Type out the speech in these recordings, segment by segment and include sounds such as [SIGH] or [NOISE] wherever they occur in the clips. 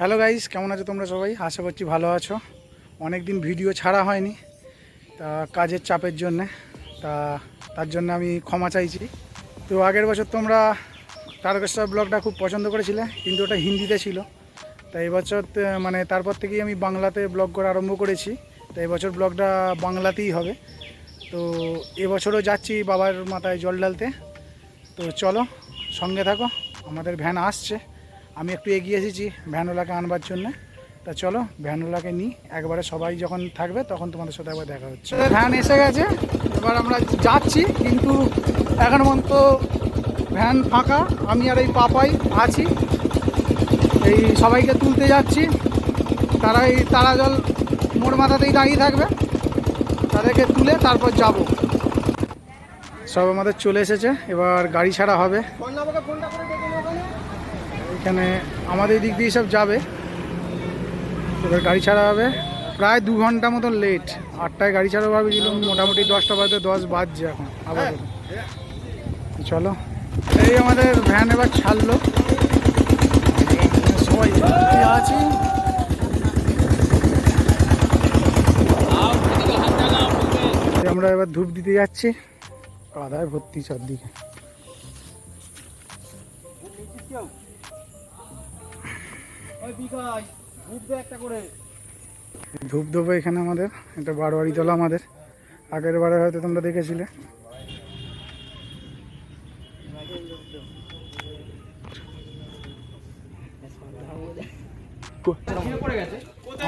Hello guys, কেমন আছো তোমরা সবাই? আশা করছি ভালো আছো। অনেক দিন ভিডিও ছাড়া হয়নি, তা কাজের চাপের জন্যে, তা তার জন্য আমি ক্ষমা চাইছি। তো আগের বছর তোমরা তারকেশ্বর ব্লগটা খুব পছন্দ করেছিলে, কিন্তু ওটা হিন্দিতে ছিল। তা এবছর মানে তারপর থেকেই আমি বাংলাতে ব্লগ করা আরম্ভ করেছি। তো এবছর ব্লগটা বাংলাতেই হবে। তো এবছরও যাচ্ছি বাবার মাথায় জল ঢালতে। তো চলো, সঙ্গে থাকো, আমাদের ভ্যান আসছে। আমি একটু এগিয়ে এসেছি ভ্যানওয়ালাকে আনবার জন্য। তা চলো ভ্যানওয়ালাকে নিই। একবারে সবাই যখন থাকবে তখন তোমাদের সাথে একবার দেখা হচ্ছে। ভ্যান এসে গেছে। এবার আমরা যাচ্ছি কিন্তু এখন পর্যন্ত ভ্যান ফাঁকা। আমি আর এই পাপাই আছি। এই সবাইকে তুলতে যাচ্ছি। তারা এই তারা জল মোড় মাথাতেই দাঁড়িয়ে থাকবে। তাদেরকে তুলে তারপর যাব। সব আমাদের চলে এসেছে। এবার গাড়ি ছাড়া হবে। এখানে আমাদের দিক দিয়ে সব যাবে। এবার গাড়ি ছাড়া হবে। প্রায় দু ঘণ্টা মতন লেট আটটায় গাড়ি ছাড়া ভাবেছিলাম মোটামুটি দশটা বাজতে দশ বাজছে এখন আবার চলো। এই আমাদের ভ্যান এবার ছাড়লো। সবাই আছি। আমরা এবার ধূপ দিতে যাচ্ছি। কাদায় ভর্তি চারদিকে। ধূপ দেবো এখানে আমাদের এটা বারোয়ারি তলা আমাদের। আগের বারে হয়তো তোমরা দেখেছিলে।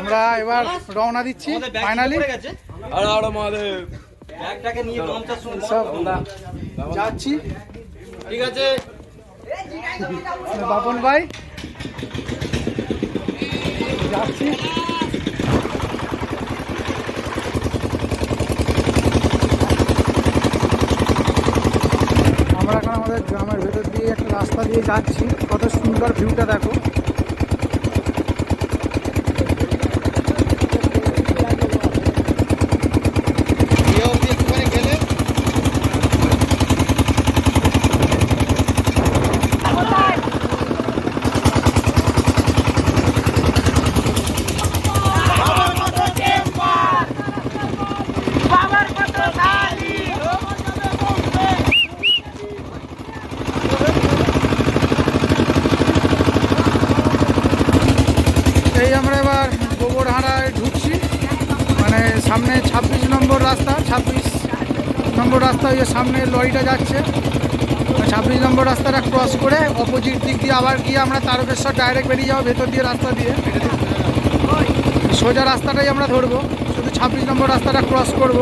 আমরা এবার রওনা দিচ্ছি ফাইনালি সব যাচ্ছি। ঠিক আছে। বাপন ভাই যাচ্ছি। আমরা এখন আমাদের গ্রামের ভেতর দিয়ে একটা রাস্তা দিয়ে যাচ্ছি। কত সুন্দর ভিউটা দেখো ইয়ে অবধি একটুখানি গেলে এই আমরা এবার গোবরহাড়ায় ঢুকছি মানে সামনে ছাব্বিশ নম্বর রাস্তা, ছাব্বিশ নম্বর রাস্তা ওই সামনে লরিটা যাচ্ছে। ছাব্বিশ নম্বর রাস্তাটা ক্রস করে অপোজিট দিক দিয়ে আবার গিয়ে আমরা তারকেশ্বর ডাইরেক্ট বেরিয়ে যাব, ভেতর দিয়ে রাস্তা দিয়ে। সোজা রাস্তাটাই আমরা ধরবো, শুধু ছাব্বিশ নম্বর রাস্তাটা ক্রস করব।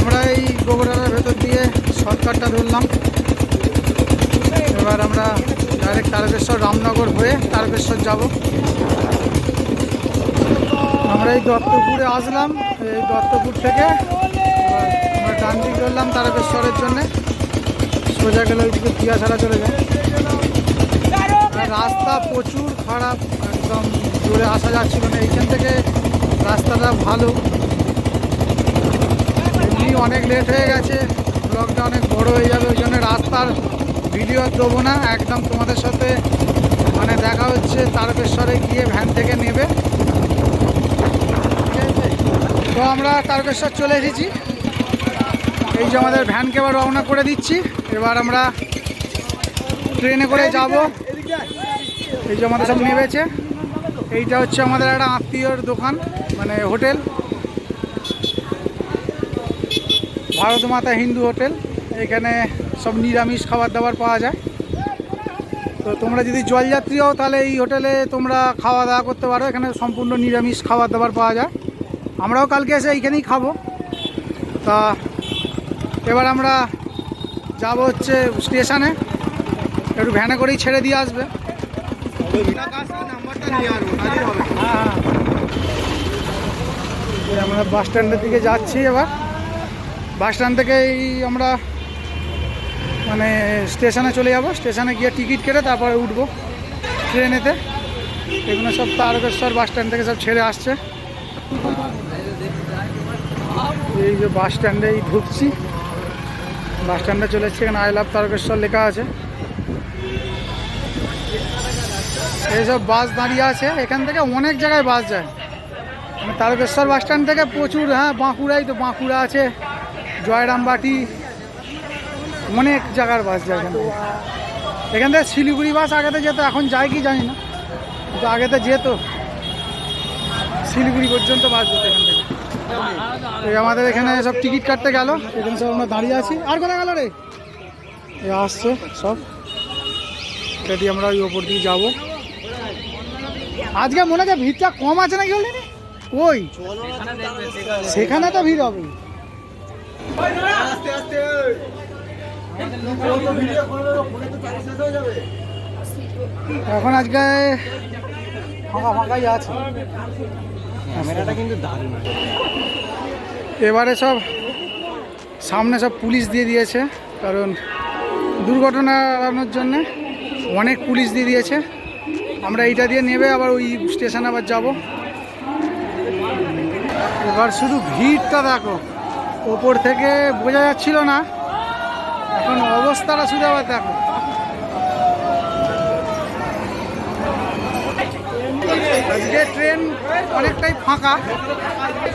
আমরা এই গোবরহাড়ার ভেতর দিয়ে শর্টকাটটা ধরলাম। এবার আমরা ডাইরেক্ট তারকেশ্বর, রামনগর হয়ে তারকেশ্বর যাব। আমরা এই দত্তপুরে আসলাম, এই দত্তপুর থেকে। আমরা ডান দিক ধরলাম তারকেশ্বরের জন্য। সোজা গেলে ওইদিকে দিয়া ছাড়া চলে যায়। রাস্তা প্রচুর খারাপ, একদম জোরে আসা যাচ্ছিল না। এইখান থেকে রাস্তাটা ভালো। এমনি অনেক লেট হয়ে গেছে ব্লগটা অনেক বড় হয়ে যাবে, ওই জন্য রাস্তার ভিডিও দেবো না। একদম তোমাদের সাথে মানে দেখা হচ্ছে, তারকেশ্বরে গিয়ে ভ্যান থেকে নেবে? তো আমরা তারকেশ্বর চলে এসেছি। এই যে আমাদের ভ্যানকে এবার রওনা করে দিচ্ছি। এবার আমরা ট্রেনে করে যাব। এই যে আমাদের সব নেমেছে। এইটা হচ্ছে আমাদের একটা আত্মীয়র দোকান মানে হোটেল। ভারত মাতা হিন্দু হোটেল। এখানে সব নিরামিষ খাবার দাবার পাওয়া যায়। তো তোমরা যদি জলযাত্রী হও, তাহলে এই হোটেলে তোমরা খাওয়া দাওয়া করতে পারো। এখানে সম্পূর্ণ নিরামিষ খাবার দাবার পাওয়া যায়। আমরাও কালকে এসে এইখানেই খাব। তা এবার আমরা যাব হচ্ছে স্টেশনে। একটু ভ্যানে করেই ছেড়ে দিয়ে আসবে। আমরা বাস স্ট্যান্ডের দিকে যাচ্ছি এবার। বাস স্ট্যান্ড থেকে এই আমরা মানে স্টেশনে চলে যাব। স্টেশনে গিয়ে টিকিট কেটে তারপরে উঠবো ট্রেনেতে। এগুলো সব তারকেশ্বর বাস স্ট্যান্ড থেকে সব ছেড়ে আসছে। এই যে বাস স্ট্যান্ডেই ঢুকছি। বাস স্ট্যান্ডে চলে এসেছি, এখানে আই লাভ তারকেশ্বর লেখা আছে। এইসব বাস দাঁড়িয়ে আছে, এখান থেকে অনেক জায়গায় বাস যায়। মানে তারকেশ্বর বাস স্ট্যান্ড থেকে প্রচুর হ্যাঁ বাঁকুড়াই তো বাঁকুড়া আছে, জয়রামবাটি, অনেক জায়গার বাস যায় এখান থেকে। এখান থেকে শিলিগুড়ি বাস আগেতে যেত, এখন যায় কি জানি না। কিন্তু আগেতে যেত। শিলিগুড়ি পর্যন্ত বাস যেত এখান থেকে। আমাদের এখানে সব টিকিট কাটতে গেল। এখানে সব আমরা দাঁড়িয়ে আছি। আর কোথায় গেল রে? আসছে সব। এটা দিয়ে আমরা ওই ওপর দিয়ে যাব। আজকে মনে হচ্ছে ভিড়টা কম আছে নাকি বললি? ওই সেখানে তো ভিড় হবে। এখন আজকে ফাঁকা ফাঁকাই আছে। ক্যামেরাটা কিন্তু দারুণ এবারে সব সামনে সব পুলিশ দিয়ে দিয়েছে কারণ দুর্ঘটনা এড়ানোর জন্যে অনেক পুলিশ দিয়ে দিয়েছে। আমরা এইটা দিয়ে নেবে আবার ওই স্টেশনে আবার যাব। এবার শুধু ভিড়টা দেখো ওপর থেকে বোঝা যাচ্ছিল না এখন অবস্থাটা শুধু আবার দেখো। আজকে ট্রেন অনেকটাই ফাঁকা।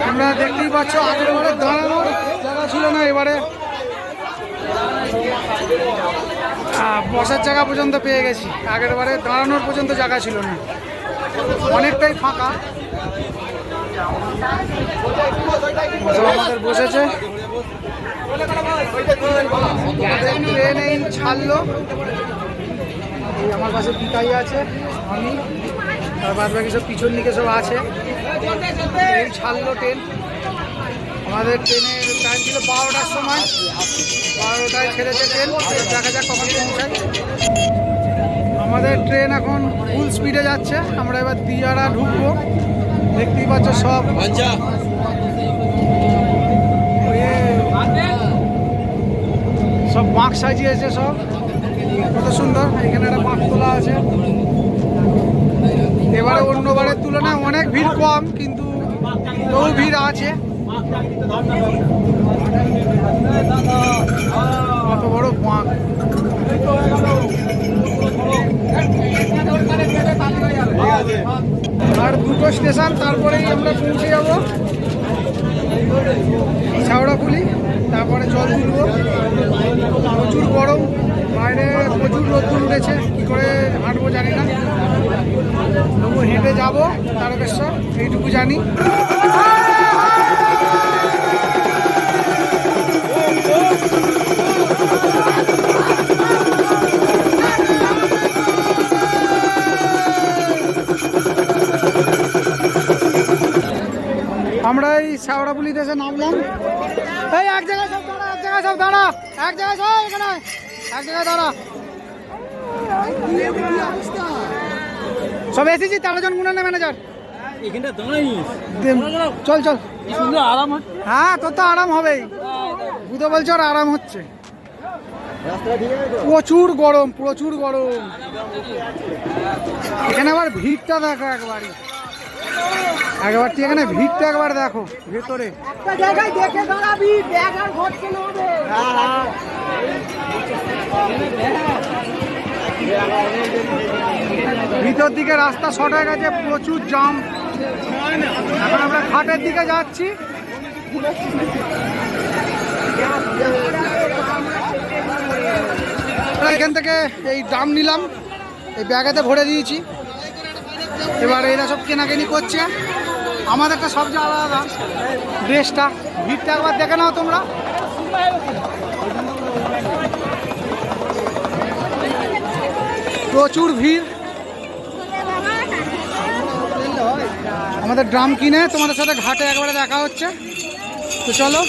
তোমরা দেখতেই পাচ্ছ, আগের বারে দাঁড়ানোর জায়গা ছিল না, এবারে বসার জায়গা পর্যন্ত পেয়ে গেছি। আগের বারে দাঁড়ানোর পর্যন্ত জায়গা ছিল না। অনেকটাই ফাঁকা। আমাদের বসেছে। ট্রেন এই ছাড়লো। আমার পাশে পিতাই আছে, আমি। আর বাদ বাকি সব পিছন দিকে সব আছে। ট্রেন ছাড়লো ট্রেন। আমাদের ট্রেনের টাইম ছিল বারোটার সময়। বারোটায় ছেড়েছে ট্রেন। দেখা যাক কখন পৌঁছায়। আমাদের ট্রেন এখন ফুল স্পিডে যাচ্ছে। আমরা এবার দিয়ারা ঢুকবো। দেখতেই পাচ্ছ সব। সব বাঁক সাজিয়েছে সব। কত সুন্দর। এখানে একটা বাঁক তোলা আছে। এবারে অন্যবারের তুলনায় অনেক ভিড় কম, কিন্তু তবু ভিড় আছে। কত বড় বাঁক। আর দুটো স্টেশন, তারপরেই আমরা পৌঁছে যাব। শেওড়াফুলি তারপরে জল তুলবো প্রচুর গরম। বাইরে প্রচুর রোদ্দুর উঠেছে, কী করে হাঁটবো জানি না। তবু হেঁটে যাব, তারকেশ্বর, এইটুকু জানি। আমরা এই শেওড়াপুলিতে এসে নামলাম। এই এক জায়গায় সব দাঁড়া, এক জায়গায় সব দাঁড়া, এক জায়গায় সব এখানে। এক জায়গায় দাঁড়া। সব এসেছি তেরো জন গুণানে ম্যানেজার। এখানটা চল চল। সুন্দর আরাম হ্যাঁ তোর তো আরাম হবেই। বুধে বলছো আর আরাম হচ্ছে। প্রচুর গরম প্রচুর গরম। এখানে আবার ভিড়টা দেখো একবারই একবার তুই এখানে ভিড়টা একবার দেখো ভেতরে। জায়গায় দেখে দাঁড়াবি ব্যাগ আর ঘটকে নেবে ভিতর দিকে রাস্তা শর্ট হয়ে গেছে, প্রচুর জাম এখন আমরা ঘাটের দিকে যাচ্ছি। এখান থেকে এই ড্রাম নিলাম, এই ব্যাগেতে ভরে দিয়েছি। এবার এরা সব কেনাকেনি করছে। আমাদেরটা সবচেয়ে আলাদা। ড্রেসটা ভিড়টা একবার দেখে নাও তোমরা। প্রচুর ভিড়। আমাদের ড্রাম কিনে তোমাদের সাথে ঘাটে একবারে দেখা হচ্ছে। তো চলো,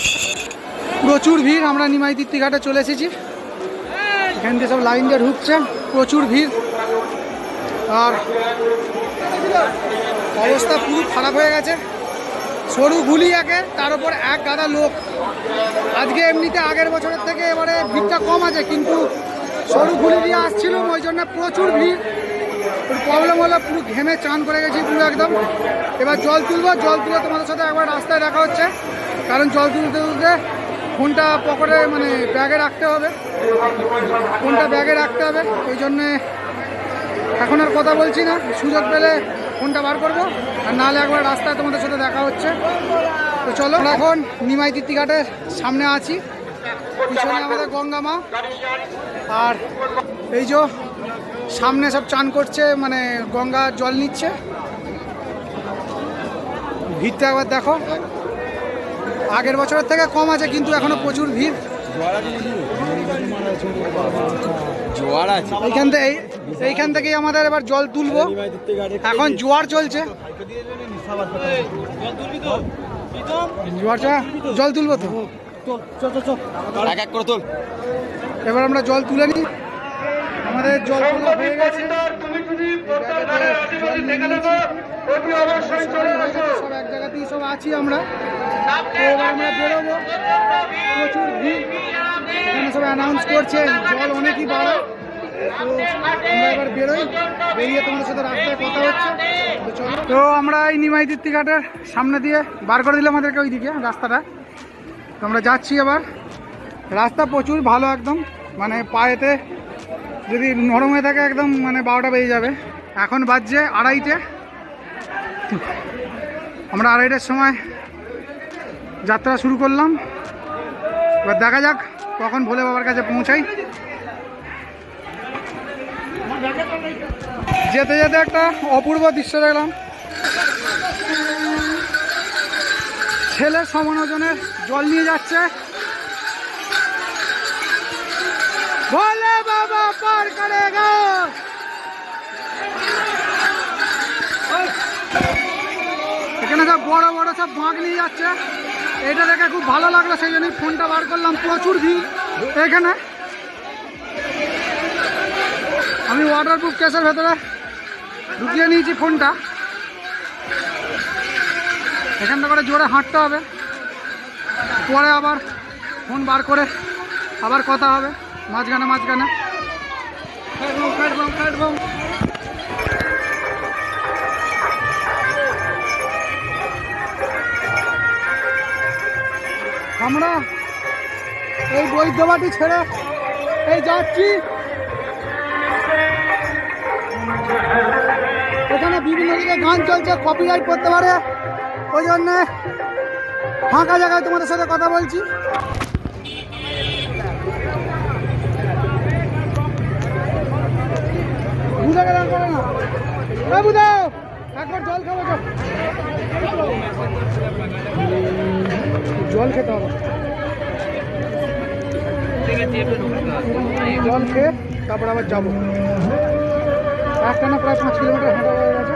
প্রচুর ভিড়, আমরা নিমাই তৃপ্তি ঘাটে চলে এসেছি। এখান দিয়ে সব লাইন দিয়ে ঢুকছে, প্রচুর ভিড়। আর অবস্থা পুরো খারাপ হয়ে গেছে। সরু গুলি একে, তার উপর এক গাদা লোক। আজকে এমনিতে আগের বছরের থেকে এবারে ভিড়টা কম আছে, কিন্তু সরু গুলি দিয়ে আসছিলাম ওই জন্য প্রচুর ভিড়। প্রবলেম হলো পুরো ঘেমে চান করে গেছি পুরো একদম। এবার জল তুলবো, জল তুলে তোমাদের সাথে একবার রাস্তায় দেখা হচ্ছে। কারণ জল তুলতে তুলতে ফোনটা পকেটে মানে ব্যাগে রাখতে হবে। ফোনটা ব্যাগে রাখতে হবে, ওই জন্যে এখন আর কথা বলছি না। সুযোগ পেলে ফোনটা বার করব, আর নাহলে একবার রাস্তায় তোমাদের সাথে দেখা হচ্ছে। তো চলো এখন নিমাই তিত্তিঘাটের সামনে আছি। পিছনে আমাদের গঙ্গা মা। আর এই যে সামনে সব চান করছে মানে গঙ্গা জল নিচ্ছে। ভিড়টা একবার দেখো। আগের বছরের থেকে কম আছে কিন্তু এখনও প্রচুর ভিড়। জোয়ার আছে। এইখান থেকে এইখান থেকেই আমাদের এবার জল তুলবো। এখন জোয়ার চলছে। জোয়ারটা জল তুলবো তো? এক এক করে তোল। এবার আমরা জল তুলে নিই। আমাদের জল তোলা হয়ে গেছে। সব এক জায়গাতেই সব আছি আমরা। তো এবার আমরা বেরোবো। প্রচুর ভিড়। এখানে সব অ্যানাউন্স করছে জল অনেকই তো আমরা এবার বেরোই। বেরিয়ে তোমাদের সাথে রাস্তায় কথা হচ্ছে। তো চলো। তো আমরা এই নিমাই ঘাটের সামনে দিয়ে বার করে দিলাম আমাদেরকে ওইদিকে রাস্তাটা। তো আমরা যাচ্ছি আবার। রাস্তা প্রচুর ভালো একদম। মানে পায়েতে যদি নরম হয়ে থাকে একদম মানে বারোটা বেজে যাবে। এখন বাজছে আড়াইটে। আমরা আড়াইটার সময় যাত্রা শুরু করলাম। এবার দেখা যাক কখন ভোলে বাবার কাছে পৌঁছাই। যেতে যেতে একটা অপূর্ব দৃশ্য দেখলাম। ছেলে সমান ওজনের জল নিয়ে যাচ্ছে। ভোলে বাবা পার করেগা এখানে সব বড় বড় সব বাঁক নিয়ে যাচ্ছে। এটা দেখে খুব ভালো লাগল, সেই জন্যই ফোনটা বার করলাম। প্রচুর ভিড় এখানে। আমি ওয়াটারপ্রুফ কেসের ভেতরে ঢুকিয়ে নিয়েছি ফোনটা। এখানটা করে জোরে হাঁটতে হবে। পরে আবার ফোন বার করে আবার কথা হবে, মাঝখানে মাঝখানে। আমরা এই বৈদ্যবাটি ছেড়ে এই যাচ্ছি। এখানে বিভিন্ন দিকে গান চলছে কপিরাইট করতে পারে। ওই জন্যে ফাঁকা জায়গায় তোমাদের সাথে কথা বলছি। বুঝাকে জল খেতে হবে। জল খেয়ে তারপর আবার যাব। একটা না প্রায় পাঁচ কিলোমিটার হাঁটা হয়ে গেছে।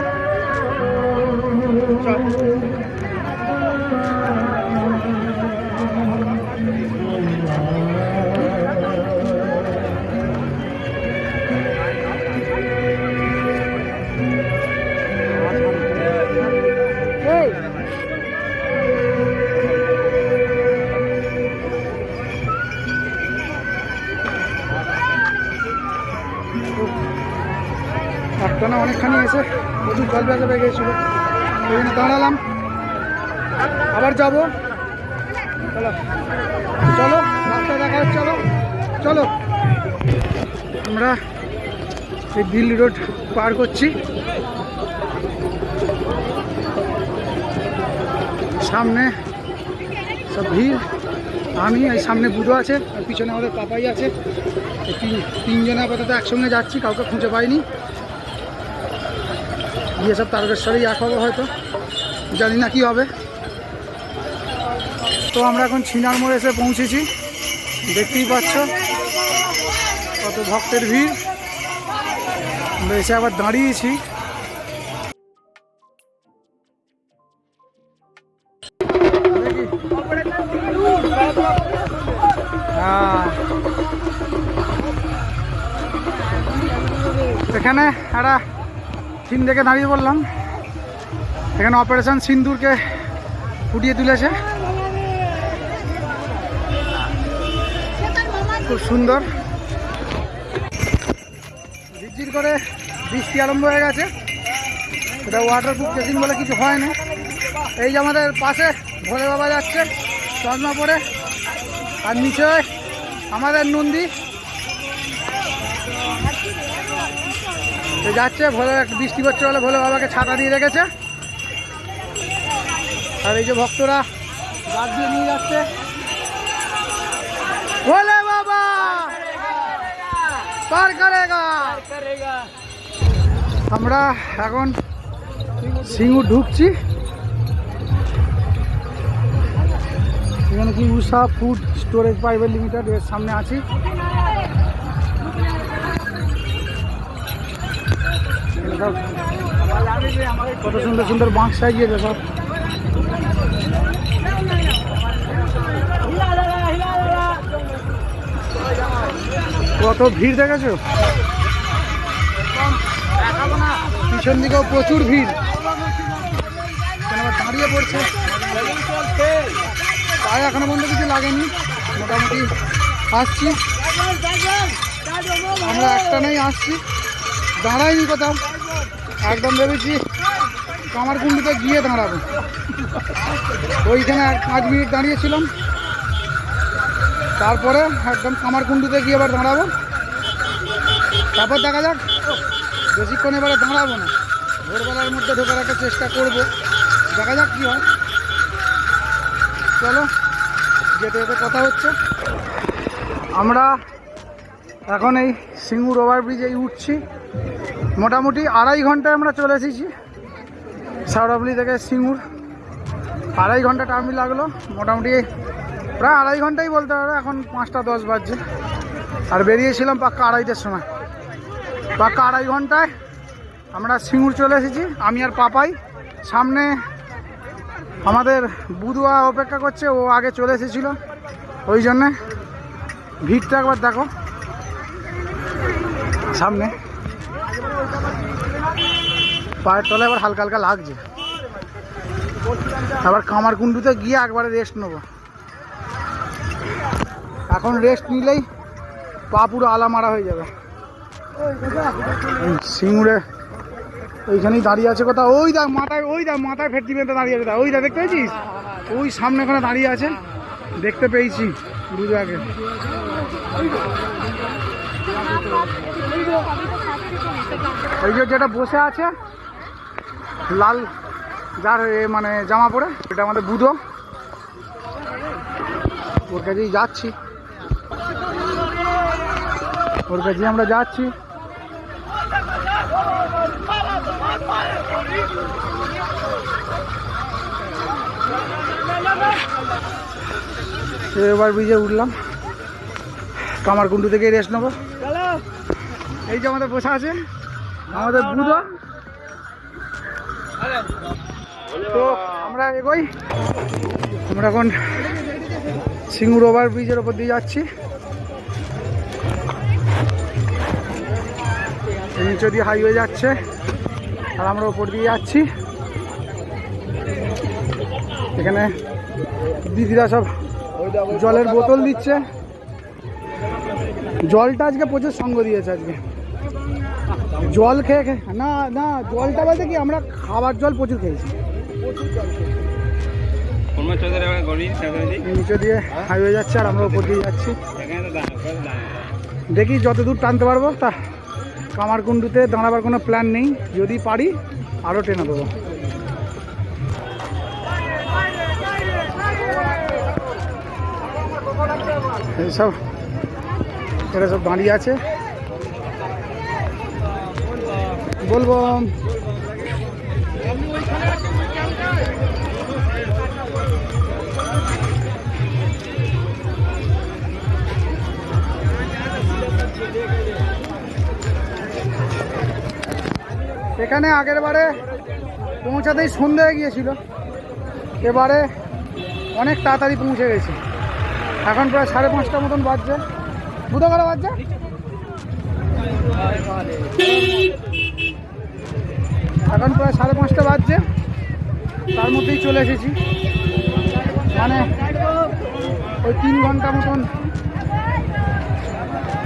ওই দাঁড়ালাম। আবার যাব। চলো। চলো রাস্তায় দেখা চলো। চলো। আমরা এই দিল্লি রোড পার করছি। সামনে সব ভিড়। আমি এই সামনে বুধো আছে, আর পিছনে আমাদের পাপাই আছে। তিনজনে আপাতত একসঙ্গে যাচ্ছি, কাউকে খুঁজে পাইনি। গিয়ে সব তারকেশ্বরেই এক হবে হয়তো। জানি না কি হবে। তো আমরা এখন ছিনার মোড়ে এসে পৌঁছেছি। দেখতেই পাচ্ছ কত ভক্তের ভিড়। আমরা এসে আবার দাঁড়িয়েছি। হ্যাঁ। এখানে একটা সিন দেখে দাঁড়িয়ে বললাম এখানে অপারেশন সিন্দুরকে ফুটিয়ে তুলেছে। খুব সুন্দর। ঝিরঝির করে বৃষ্টি আরম্ভ হয়ে গেছে। এটা ওয়াটারপ্রুফ কেসিং বলে কিছু হয় না। এই যে আমাদের পাশে ভোলে বাবা যাচ্ছে চশমা পরে আর নিচে আমাদের নন্দী। যাচ্ছে ভোলে বৃষ্টি পড়ছে বলে ভোলে বাবাকে ছাতা দিয়ে রেখেছে। আর এই যে ভক্তরা দিয়ে নিয়ে যাচ্ছে। ভোলে বাবা! আমরা এখন সিঙ্গুর ঢুকছি। এখানে কি Usha food storage private limited এর সামনে আছি। সব কত সুন্দর সুন্দর বাঁশ সাজিয়েছে সব। কত ভিড় দেখেছ? পিছন দিকেও প্রচুর ভিড়। দাঁড়িয়ে পড়ছে। পায়ে এখনও পর্যন্ত কিছু লাগেনি। মোটামুটি আসছি। আমরা একটা নেই আসছি। দাঁড়াইনি কোথাও। একদম ভেবেছি কামারকুন্ডিতে গিয়ে দাঁড়াবো। ওইখানে এক পাঁচ মিনিট দাঁড়িয়েছিলাম। তারপরে একদম কামারকুন্ডিতে গিয়ে এবার দাঁড়াবো। তারপর দেখা যাক, বেশিক্ষণ এবারে দাঁড়াবো না। ভোরবেলার মধ্যে ঢোকার একটা চেষ্টা করব। দেখা যাক কী হয়। চলো, যেতে যেতে কথা হচ্ছে। আমরা এখন এই সিঙ্গুর ওভারব্রিজেই উঠছি। মোটামুটি আড়াই ঘন্টায় আমরা চলে এসেছি। সাউরাবলি থেকে সিঙ্গুর। আড়াই ঘণ্টা টাইম লাগল। মোটামুটি প্রায় আড়াই ঘন্টাই বলতে পারো, এখন পাঁচটা দশ বাজছে। আর বেরিয়েছিলাম পাক্কা আড়াইটার সময়। পাক্কা আড়াই ঘন্টায় আমরা সিঙ্গুর চলে এসেছি। আমি আর পাপাই। সামনে আমাদের বুধুয়া অপেক্ষা করছে, ও আগে চলে এসেছিল। ওই জন্যে ভিড়টা একবার দেখো। সামনে। পায়ের তলায় আবার হালকা হালকা লাগছে। আবার কামারকুণ্ডুতে গিয়ে একবারে রেস্ট নেব। এখন রেস্ট নিলেই পা পুরো আলা মারা হয়ে যাবে। সিঙ্গুরে ওইখানেই দাঁড়িয়ে আছে কোথাও ওই দেখ মাথায়, ওই দেখ মাথায় ফেটতি বেঁধে দাঁড়িয়ে আছে। ওই দেখ, দেখতে পেয়েছিস? ওই সামনে ওখানে দাঁড়িয়ে আছে। দেখতে পেয়েছি বুঝে ওই যে যেটা বসে আছে, লাল যার মানে জামা পরে, এটা আমাদের বুধো। ওর কাছেই যাচ্ছি। ওর কাছেই আমরা যাচ্ছি। এবার ব্রিজে উঠলাম। কামারকুণ্ডু থেকে রেস্ট নেব। এই যে আমাদের বসে আছে, আমাদের বুধো তো আমরা এগোই। আমরা এখন সিঙ্গুর ওভার ব্রিজের ওপর দিয়ে যাচ্ছি। নিচে দিয়ে হাইওয়ে যাচ্ছে, আর আমরা ওপর দিয়ে যাচ্ছি। এখানে দিদিরা সব জলের বোতল দিচ্ছে। জলটা আজকে প্রচুর সঙ্গ দিয়েছে আজকে। জল খেয়ে খেয়ে না না জলটা বলতে কি আমরা খাবার জল প্রচুর খেয়েছি। নিচে দিয়ে হাইওয়ে যাচ্ছে আর আমরা ওপর দিয়ে যাচ্ছি। দেখি যত দূর টানতে পারব তা কামারকুণ্ডুতে দাঁড়াবার কোনো প্ল্যান নেই। যদি পারি আরও টেনে দেবো এইসব এরা সব দাঁড়িয়ে আছে। বলব। এখানে আগের বারে পৌঁছাতেই সন্ধে হয়ে গিয়েছিল। এবারে অনেক তাড়াতাড়ি পৌঁছে গেছি। এখন প্রায় সাড়ে পাঁচটা মতন বাজছে। বুধো কটা বাজছে? এখন প্রায় সাড়ে পাঁচটা বাজছে। তার মধ্যেই চলে এসেছি। মানে ওই তিন ঘণ্টা মতন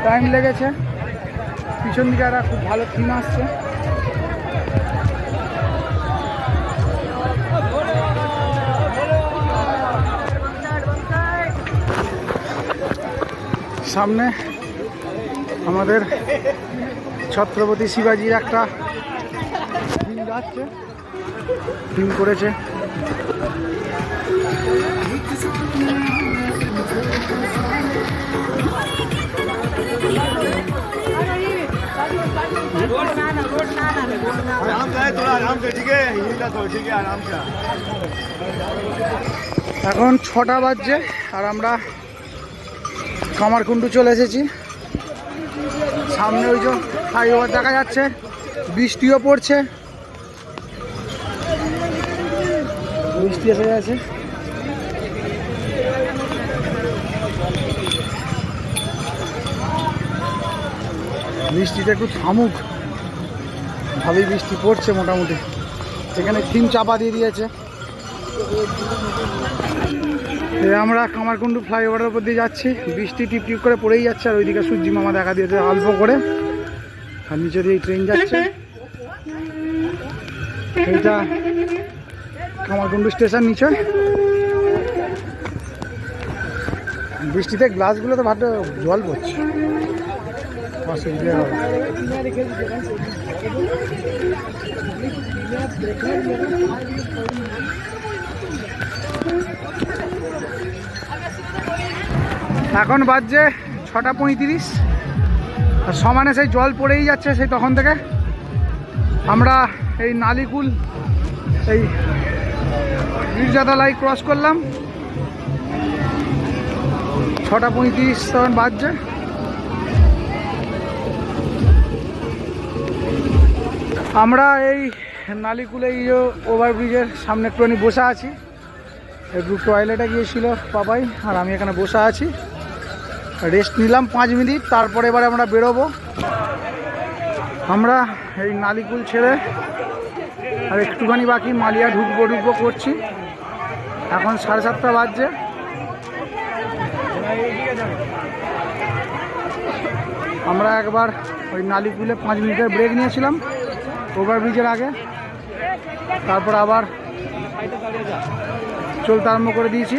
টাইম লেগেছে। পিছন দিকে একটা খুব ভালো থিম আসছে। সামনে আমাদের ছত্রপতি শিবাজির একটা আজকে করেছে। এখন ছটা বাজছে আর আমরা কামারকুণ্ডু চলে এসেছি। সামনে ওই যে ফ্লাইওভার দেখা যাচ্ছে, বৃষ্টিও পড়ছে। বৃষ্টি এসে গেছে। বৃষ্টিটা একটু থামুক। ভালোই বৃষ্টি পড়ছে মোটামুটি। এখানে থিম চাপা দিয়ে দিয়েছে। আমরা কামারকুণ্ডু ফ্লাইওভারের উপর দিয়ে যাচ্ছি। বৃষ্টি টিপ টিপ করে পড়েই যাচ্ছে আর ওইদিকে সূর্যি মামা দেখা দিয়েছে অল্প করে। আর নিচে দিয়ে ট্রেন যাচ্ছে। [LAUGHS] এইটা কামারকুণ্ডু স্টেশন নিচে। বৃষ্টিতে গ্লাসগুলো তো ভাবতে জল পড়ছে। এখন বাজছে ছটা পঁয়ত্রিশ। আর সমানে সেই জল পড়েই যাচ্ছে সেই তখন থেকে। আমরা এই নালিকুল, এই গির্জাতলায় ক্রস করলাম। ছটা পঁয়ত্রিশ তখন বাজছে। আমরা এই নালিকুলে এই ওভারব্রিজের সামনে একটুখানি বসে আছি। একটু টয়লেটে গিয়েছিল পাপাই আর আমি এখানে বসে আছি। রেস্ট নিলাম পাঁচ মিনিট, তারপরে এবারে আমরা বেরোবো। আমরা এই নালিকুল ছেড়ে আর একটুখানি বাকি মালিয়া ঢুকবো ঢুকবো করছি। এখন সাড়ে সাতটা বাজছে। আমরা একবার ওই নালিকুলে পাঁচ মিনিটের ব্রেক নিয়েছিলাম ওভারব্রিজের আগে। তারপর আবার চলতে আরম্ভ করে দিয়েছি।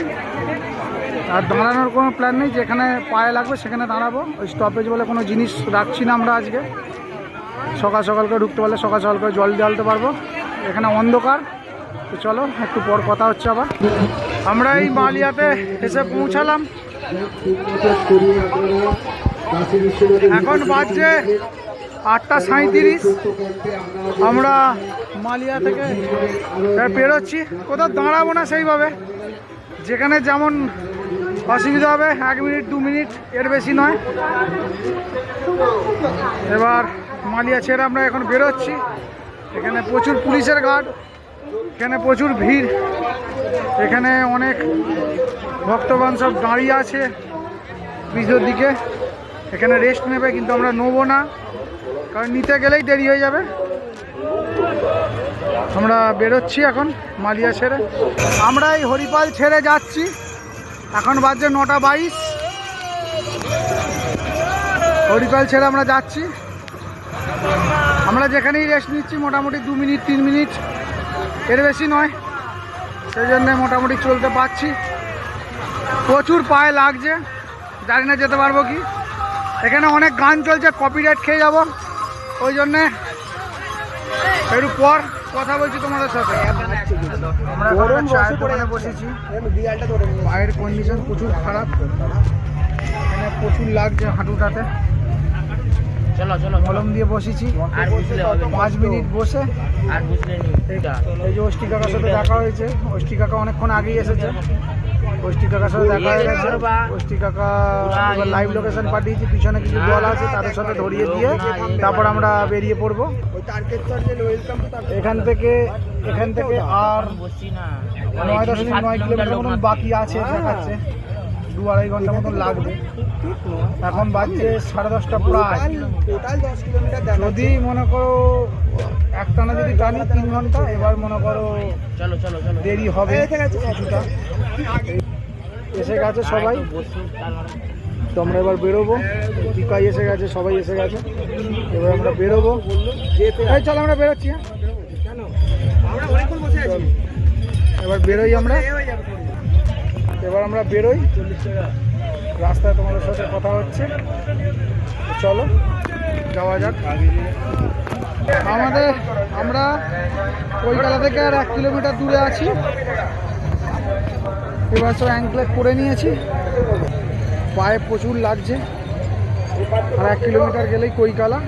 আর দাঁড়ানোর কোনো প্ল্যান নেই, যেখানে পায়ে লাগবে সেখানে দাঁড়াবো। ওই স্টপেজ বলে কোনো জিনিস রাখছি না আমরা আজকে। সকাল সকাল করে ঢুকতে পারলে সকাল সকাল করে জল ঢালতে পারব। এখানে অন্ধকার। তো চলো, একটু পর কথা হচ্ছে আবার। আমরা এই মালিয়াতে এসে পৌঁছালাম। এখন বাজছে আটটা সাঁত্রিশ আমরা মালিয়া থেকে বেরোচ্ছি। কোথাও দাঁড়াবো না সেইভাবে। যেখানে যেমন অসুবিধা হবে, এক মিনিট, দু মিনিট, এর বেশি নয়। এবার মালিয়া ছেড়ে আমরা এখন বেরোচ্ছি। এখানে প্রচুর পুলিশের গার্ড। এখানে প্রচুর ভিড়। এখানে অনেক ভক্তগণ সব দাঁড়িয়ে আছে ব্রিজের দিকে। এখানে রেস্ট নেবে কিন্তু আমরা নেব না, কারণ নিতে গেলেই দেরি হয়ে যাবে। আমরা বেরোচ্ছি এখন মালিয়া ছেড়ে। আমরা এই হরিপাল ছেড়ে যাচ্ছি। এখন বাজছে নটা বাইশ। হরিপাল ছেড়ে আমরা যাচ্ছি। আমরা যেখানেই রেস্ট নিচ্ছি মোটামুটি দু মিনিট, তিন মিনিট। এর বেশি নয়। সেই জন্যে মোটামুটি চলতে পারছি। প্রচুর পায়ে লাগছে। জানি না যেতে পারব কি। এখানে অনেক গান চলছে কপিরাইট খেয়ে যাব। ওই জন্যে একটু পর কথা বলছি তোমাদের সাথে। আমরা চায়ের দোকানে বসেছি পায়ের কন্ডিশন প্রচুর খারাপ। এখানে প্রচুর লাগছে হাঁটুটাতে। চলো চলো মলম দিয়ে বসেছি। আর বুঝলে হবে। পাঁচ মিনিট বসে। আর বুঝলে নি এই যে অষ্টি কাকার সাথে দেখা হয়েছে। অষ্টি কাকা অনেকক্ষণ আগেই এসেছে। অষ্টি কাকার সাথে দেখা হয়ে গেছে। অষ্টি কাকা লাইভ লোকেশন পাঠিয়েছি। পিছনে কিছু দল আছে তাদের সাথে ধরিয়ে দিয়ে তারপর আমরা বেরিয়ে পড়ব। এখান থেকে এখান থেকে আর নয় দশমিক নয় কিলোমিটার মতন বাকি আছে দেখাচ্ছে। দু আড়াই ঘণ্টা মতন লাগবে। এখন বাজছে সাড়ে দশটা প্রায়। যদি মনে করো একটানা যদি টানি তিন ঘণ্টা, এবার মনে করো দেরি হবে। এসে গেছে সবাই। তো আমরা এবার বেরোবো। দীপাই এসে গেছে, সবাই এসে গেছে। এবার আমরা বেরোবো। চল, আমরা বেরোচ্ছি হ্যাঁ। এবার বেরোই আমরা। এবার আমরা বেরোই। রাস্তায় তোমাদের সাথে কথা হচ্ছে। চলো, যাওয়া যাক। আমাদের, আমরা কলকাতা থেকে আর এক কিলোমিটার দূরে আছি। এবার সব অ্যাঙ্কলেট করে নিয়েছি। পায়ে প্রচুর লাগছে। আর এক কিলোমিটার গেলেই কৈকালা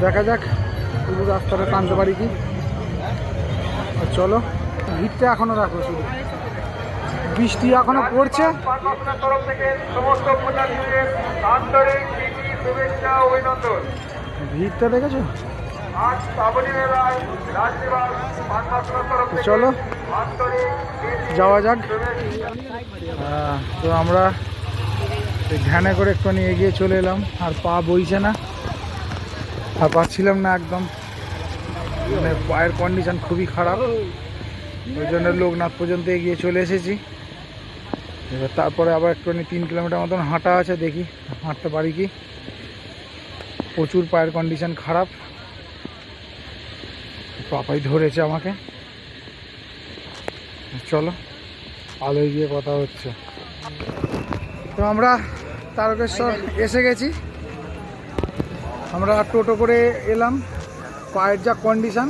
দেখা যাক, রাস্তাটা টানতে পারি কি। চলো। ভিড়টা এখনও রাখো শুধু। বৃষ্টি এখনও পড়ছে। ভিড়টা দেখেছ? চলো। যাওয়া যাক। তো আমরা ধ্যানে করে একটুখানি এগিয়ে চলে এলাম। আর পা বইছে না। আর পাচ্ছিলাম না একদম। মানে পায়ের কন্ডিশন খুবই খারাপ। ওই জন্য লোকনাথ পর্যন্ত এগিয়ে চলে এসেছি। এবার তারপরে আবার একটুখানি তিন কিলোমিটার মতন হাঁটা আছে, দেখি হাঁটতে পারি কি। প্রচুর পায়ের কন্ডিশন খারাপ। পাপাই ধরেছে আমাকে। চলো, আলোয় গিয়ে কথা হচ্ছে। তো আমরা তারকেশ্বর এসে গেছি। আমরা টোটো করে এলাম। পায়ের যা কন্ডিশন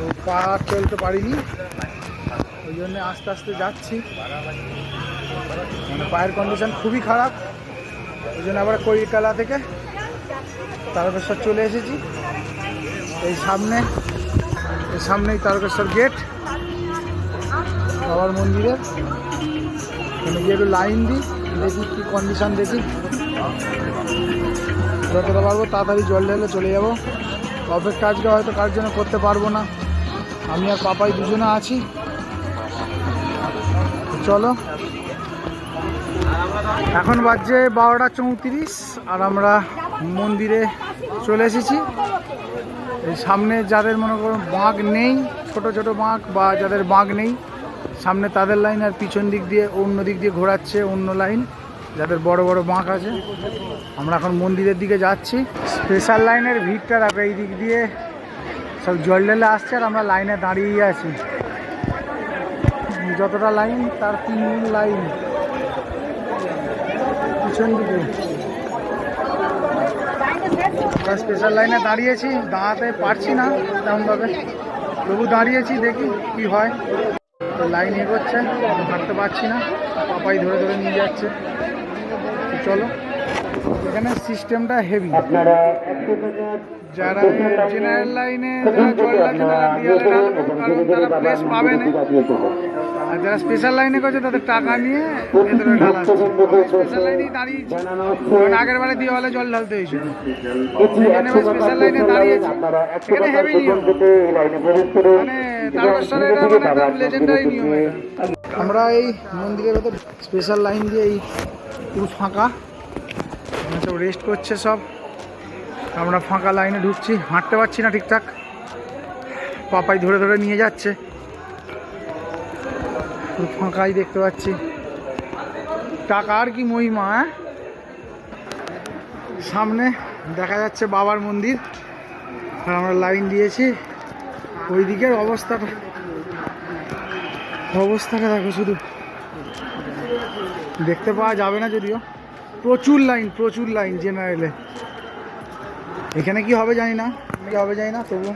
তো পা চলতে পারিনি। ওই জন্য আস্তে আস্তে যাচ্ছি। মানে পায়ের কন্ডিশন খুবই খারাপ। ওই জন্য আবার কৈকালা থেকে তারকেশ্বর চলে এসেছি। এই সামনে, এই সামনেই তারকেশ্বর গেট বাবার মন্দিরের। এখানে গিয়ে একটু লাইন দিই, দেখি কী কন্ডিশান দেখি। যতটা পারব তাড়াতাড়ি জল ঢেলে চলে যাব। অপেক্ষা আজকে হয়তো কার জন্য করতে পারব না। আমি আর পাপাই দুজনে আছি। চলো। এখন বাজছে বারোটা চৌত্রিশ আর আমরা মন্দিরে চলে এসেছি। সামনে যাদের মনে করো বাঁক নেই, ছোট ছোট বাঁক বা যাদের বাঁক নেই, সামনে তাদের লাইন আর পিছন দিক দিয়ে অন্য দিক দিয়ে ঘোরাচ্ছে অন্য লাইন, যাদের বড় বড় বাঁক আছে। আমরা এখন মন্দিরের দিকে যাচ্ছি। স্পেশাল লাইনের ভিড়টা রাখো এই দিক দিয়ে সব জল ঢেলে আসছে আর আমরা লাইনে দাঁড়িয়ে আছি। যতটা লাইন, তার তিন লাইন। পিছন দিকে। স্পেশাল লাইনে দাঁড়িয়েছি, দাঁড়াতে পারছি না তেমনভাবে। তবু দাঁড়িয়েছি, দেখি কি হয়। তো লাইন এগোচ্ছে, হাঁটতে পারছি না। পাপাই ধরে ধরে নিয়ে যাচ্ছে। চলো। এখানে সিস্টেমটা হেভি যারা জেনারেল লাইনে যারা জল লাগছে তারা দিয়ালে ঢালবো কারণ তারা প্লেস পাবে না। আর যারা স্পেশাল লাইনে করছে তাদের টাকা নিয়ে ভেতরে ঢালাচ্ছে স্পেশাল লাইনেই দাঁড়িয়েছি কারণ আগের বারে দেওয়ালে জল ঢালতে হয়েছিল এখানে স্পেশাল লাইনে দাঁড়িয়েছি এখানে হেভি নিয়ম। মানে তারকেশ্বরের এটা মানে একদম লেজেন্ডারি নিয়ম। আমরা এই মন্দিরের ভেতর স্পেশাল লাইন দিয়ে এই পুরো ফাঁকা। সব রেস্ট করছে সব। আমরা ফাঁকা লাইনে ঢুকছি, হাঁটতে পারছি না ঠিকঠাক। পাপাই ধরে ধরে নিয়ে যাচ্ছে। ফাঁকাই দেখতে পাচ্ছি। টাকার কি মহিমা হ্যাঁ? সামনে দেখা যাচ্ছে বাবার মন্দির। আর আমরা লাইন দিয়েছি। ওই দিকের অবস্থাটা অবস্থাটা দেখো শুধু। দেখতে পাওয়া যাবে না যদিও। প্রচুর লাইন প্রচুর লাইন জেনারেলে এখানে কি হবে জানি না কি হবে জানি না তবু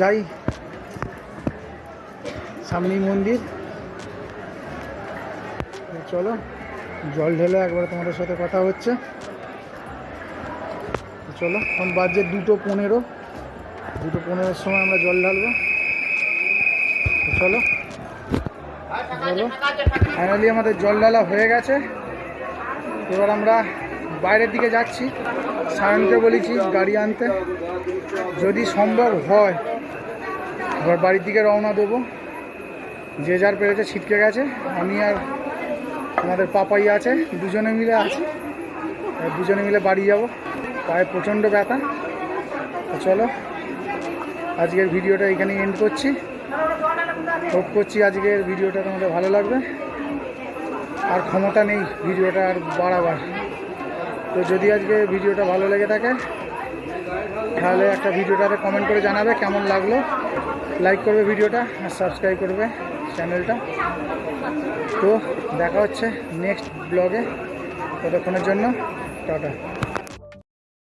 যাই। সামনেই মন্দির। চলো জল ঢেলে একবার তোমাদের সাথে কথা হচ্ছে। চলো এখন বাজে দুটো পনেরো। দুটো পনেরোর সময় আমরা জল ঢালবো। চলো। চলো ফাইনালি আমাদের জল ঢালা হয়ে গেছে। এবার আমরা বাইরের দিকে যাচ্ছি। সায়নকে বলেছি গাড়ি আনতে। যদি সম্ভব হয় এবার বাড়ির দিকে রওনা দেবো। যে যার পেরেছে ছিটকে গেছে। আমি আর আমাদের পাপাই আছে, দুজনে মিলে আছি। দুজনে মিলে বাড়ি যাব। পায়ে প্রচণ্ড ব্যথা। চলো, আজকের ভিডিওটা এখানে এন্ড করছি। হোপ করছি আজকের ভিডিওটা তোমাদের ভালো লাগবে। আর ক্ষমতা নেই ভিডিওটা আর বাড়াবার। তো যদি আজকে ভিডিওটা ভালো লেগে থাকে, তাহলে একটা ভিডিওটাতে কমেন্ট করে জানাবে কেমন লাগল। লাইক করবে ভিডিওটা আর সাবস্ক্রাইব করবে চ্যানেলটা তো দেখা হচ্ছে নেক্সট ব্লগে ততক্ষণের জন্য, টাটা।